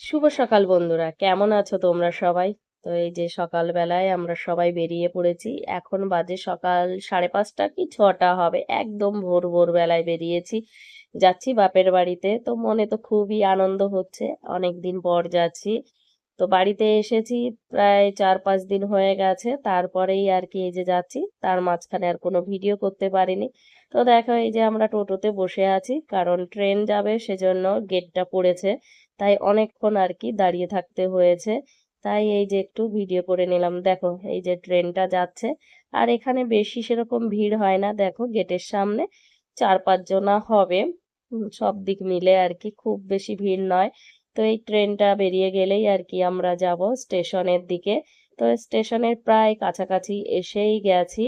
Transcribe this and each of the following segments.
শুভ সকাল বন্ধুরা। কেমন আছো তোমরা সবাই? তো এই যে সকালবেলায় আমরা সবাই বেরিয়ে পড়েছি। এখন বাজে সকাল সাড়ে পাঁচটা কি ছটা হবে? একদম ভোর ভোর বেলায় বেরিয়েছি। যাচ্ছি বাপের বাড়িতে। তো মনে তো খুবই আনন্দ হচ্ছে। অনেক দিন পর যাচ্ছি। তো বাড়িতে এসেছি প্রায় চার পাঁচ দিন হয়ে গেছে। তারপরেই আর কি এই যে যাচ্ছি। তার মাঝখানে আর কোনো ভিডিও করতে পারিনি। তো দেখো এই যে আমরা টোটোতে বসে আছি। কারণ ট্রেন যাবে সেজন্য গেটটা পড়েছে। তাই অনেকক্ষণ আর কি দাঁড়িয়ে থাকতে হয়েছে। তাই এই যে একটু ভিডিও করে নিলাম। দেখো, এই যে ট্রেনটা যাচ্ছে। আর এখানে বেশি সেরকম ভিড় হয় না। দেখো, গেটের সামনে চার পাঁচ জনা হবে। সব দিক মিলে আর কি খুব বেশি ভিড় নয়। তো এই ট্রেনটা বেরিয়ে গেলেই আর কি আমরা যাব স্টেশনের দিকে। তো স্টেশনের প্রায় কাছাকাছি এসেই গেছি।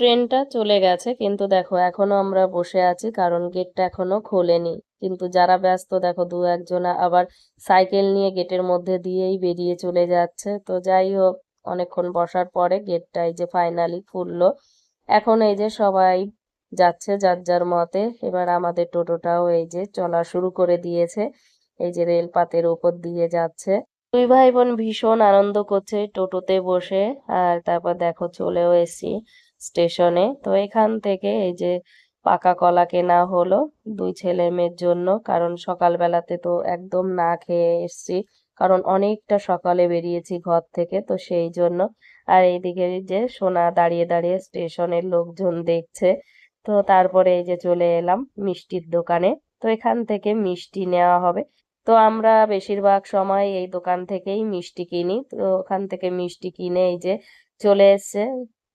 ট্রেনটা চলে গেছে, কিন্তু দেখো এখনও আমরা বসে আছি, কারণ গেটটা এখনও খোলেনি। কিন্তু যারা ব্যস্ত, দেখো দু একজনা আবার সাইকেল নিয়ে গেটের মধ্যে দিয়েই বেরিয়ে চলে যাচ্ছে। তো যাই হোক, অনেকক্ষণ বসার পরে গেটটা এই যে ফাইনালি খুললো। এখন এই যে সবাই যাচ্ছে যার যার মতে, এবার আমাদের টোটোটাও এই যে চলা শুরু করে দিয়েছে। এই যে রেলপাতের উপর দিয়ে যাচ্ছে। দুই ভাই বোন ভীষণ আনন্দ করছে টোটোতে বসে, আর তারপর দেখো চলেও এসেছি। স্টেশনে। তো এখান থেকে এই যে পাকা কলা কেনা হলো দুই ছেলে মেয়ের জন্য। কারণ সকালবেলাতে তো একদম না খেয়ে এসেছি। কারণ অনেকটা সকালে বেরিয়েছি ঘর থেকে, তো সেই জন্য। আর এইদিকে যে সোনা দাঁড়িয়ে দাঁড়িয়ে স্টেশনের লোকজন দেখছে। তো তারপরে এই যে চলে এলাম মিষ্টির দোকানে। তো এখান থেকে মিষ্টি নেওয়া হবে। তো আমরা বেশিরভাগ সময় এই দোকান থেকেই মিষ্টি কিনি। তো ওখান থেকে মিষ্টি কিনে এই যে চলে এসছে।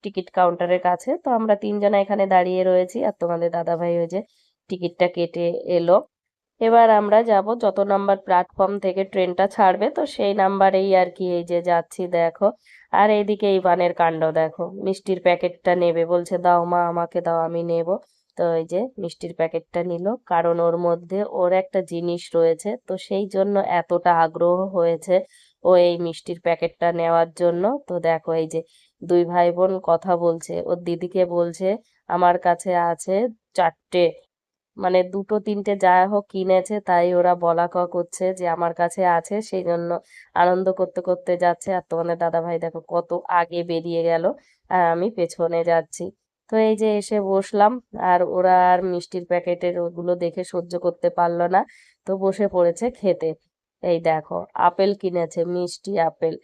টিকিট কাউন্টারের কাছে। তো আমরা তিনজনা এখানে দাঁড়িয়ে রয়েছি আর তোমাদের দাদাভাই ওই যে টিকিটটা কেটে এলো। এবার আমরা যাব যত নাম্বার প্ল্যাটফর্ম থেকে ট্রেনটা ছাড়বে, তো সেই নাম্বারেই আর কি এই যে যাচ্ছি, দেখো। আর এইদিকে ইভানের কাণ্ড, দেখো। মিষ্টির প্যাকেটটা নেবে, বলছে, দাও মা, আমাকে দাও, আমি নেব। তো এই যে মিষ্টির প্যাকেটটা নিল, কারণ ওর মধ্যে ওর একটা জিনিস রয়েছে, তো সেই জন্য এতটা আগ্রহ হয়েছে ও এই মিষ্টির প্যাকেটটা নেওয়ার জন্য। তো দেখো এই যে দুই ভাই বোন কথা বলছে। ওর দিদিকে বলছে, আমার কাছে আছে চারটে। মানে দুটো তিনটে যা হোক কিনেছে, তাই ওরা বলা কওয়া করছে যে, আমার কাছে আছে। সেই জন্য আনন্দ করতে করতে যাচ্ছে। আর তোমাদের দাদা ভাই দেখো কত আগে বেরিয়ে গেল, আর আমি পেছনে যাচ্ছি। তো এই যে এসে বসলাম, আর ওরা আর মিষ্টির প্যাকেটের ওগুলো দেখে সহ্য করতে পারল না, তো বসে পড়েছে খেতে। এই দেখো, আপেল কিনেছে, মিষ্টি আপেল।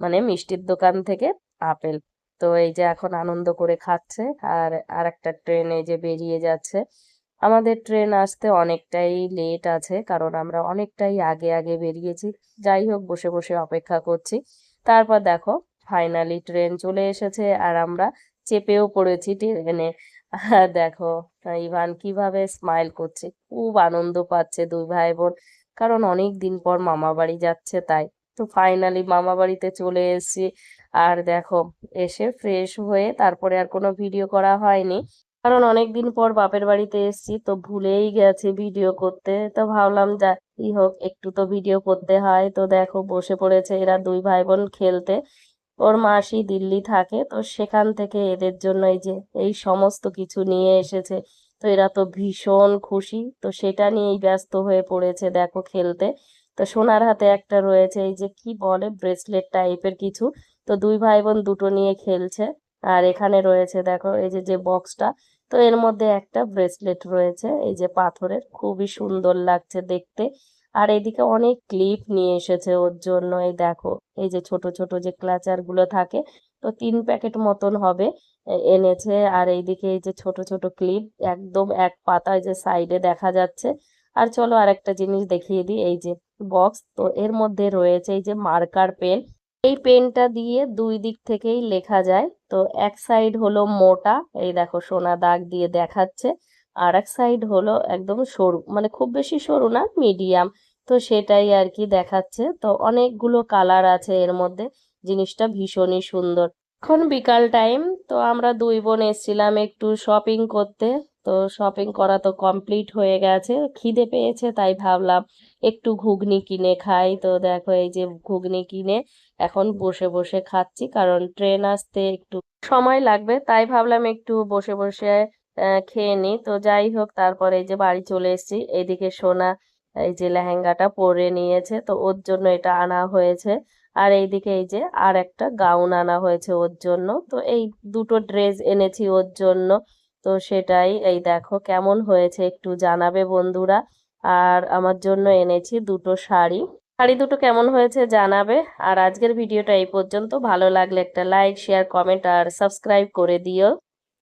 মানে মিষ্টির দোকান থেকে আপেল। তো এই যে এখন আনন্দ করে খাচ্ছে আর আর একটা ট্রেন এই যে বেরিয়ে যাচ্ছে। আমাদের ট্রেন আসতে অনেকটাই লেট আছে কারণ আমরা অনেকটাই আগে আগে বেরিয়েছি। যাই হোক, বসে বসে অপেক্ষা করছি। তারপর দেখো, ফাইনালি ট্রেন চলে এসেছে আর আমরা চেপেও পড়েছি ট্রেনে। দেখো, ইভান কীভাবে স্মাইল করছে, খুব আনন্দ পাচ্ছে দুই ভাই বোন কারণ অনেক দিন পর মামা বাড়ি যাচ্ছে তাই। তো ফাইনালি মামা বাড়িতে চলে এসেছি। আর দেখো, এসে ফ্রেশ হয়ে তারপরে আর কোনো ভিডিও করা হয়নি। কারণ অনেকদিন পর বাপের বাড়িতে এসেছি, তো ভুলেই গেছি ভিডিও করতে। তো ভাবলাম, যা কি হোক, একটু তো ভিডিও করতে হয়। তো দেখো, বসে পড়েছে এরা দুই ভাই বোন খেলতে। ওর মাসি দিল্লি থাকে, তো সেখান থেকে এদের জন্য এই যে, এই সমস্ত কিছু নিয়ে এসেছে। তো এরা তো ভীষণ খুশি, তো সেটা নিয়েই ব্যস্ত হয়ে পড়েছে দেখো খেলতে। তো সোনার হাতে একটা রয়েছে, এই যে, কি বলে ব্রেসলেট টাইপের কিছু। তো দুই ভাই বোন দুটো নিয়ে খেলছে। আর এখানে রয়েছে দেখো, এই যে যে বক্সটা তো এর মধ্যে একটা ব্রেসলেট রয়েছে, এই যে পাথরের। খুবই সুন্দর লাগছে দেখতে। আর এদিকে অনেক ক্লিপ নিয়ে এসেছে ওর জন্য, এই দেখো, এই যে ছোট ছোট যে ক্লাচারগুলো থাকে, তো তিন প্যাকেট মতন হবে এনেছে। আর এইদিকে এই যে ছোট ছোট ক্লিপ একদম এক পাতায় যে সাইডে দেখা যাচ্ছে। আর চলো আর একটা জিনিস দেখিয়ে দিই, এই যে বক্স তো এর মধ্যে রয়েছে এই যে মার্কার পেন এই পেনটা দিয়ে দুই দিক থেকেই লেখা যায়। তো এক সাইড হলো মোটা, এই দেখো সোনা দাগ দিয়ে দেখাচ্ছে। আর এক সাইড হলো একদম সরু মানে খুব বেশি সরু না, মিডিয়াম। তো সেটাই আর কি দেখাচ্ছে। তো অনেকগুলো কালার আছে এর মধ্যে, জিনিসটা ভীষণই সুন্দর। এখন বিকাল টাইম, তো আমরা দুই বোন এসছিলাম একটু শপিং করতে। তো শপিং করা তো কমপ্লিট হয়ে গেছে, খিদে পেয়েছে তাই ভাবলাম একটু ঘুগনি কিনে খাই। তো দেখো এই যে ঘুগনি কিনে এখন বসে বসে খাচ্ছি, কারণ ট্রেন আসতে একটু সময় লাগবে, তাই ভাবলাম একটু বসে বসে খেয়ে নিই। তো যাই হোক, তারপরে এই যে বাড়ি চলে এসেছি, এদিকে সোনা এই যে লেহেঙ্গাটা পরে নিয়েছে, তো ওর জন্য এটা আনা হয়েছে। আর এইদিকে এই যে আর একটা গাউন আনা হয়েছে ওর জন্য, তো এই দুটো ড্রেস এনেছি ওর জন্য। তো সেটাই, এই দেখো কেমন হয়েছে একটু জানাবে বন্ধুরা। আর আমার জন্য এনেছি দুটো শাড়ি। শাড়ি দুটো কেমন হয়েছে জানাবে। আর আজকের ভিডিওটা এই পর্যন্ত। ভালো লাগলে একটা লাইক, শেয়ার, কমেন্ট আর সাবস্ক্রাইব করে দিও।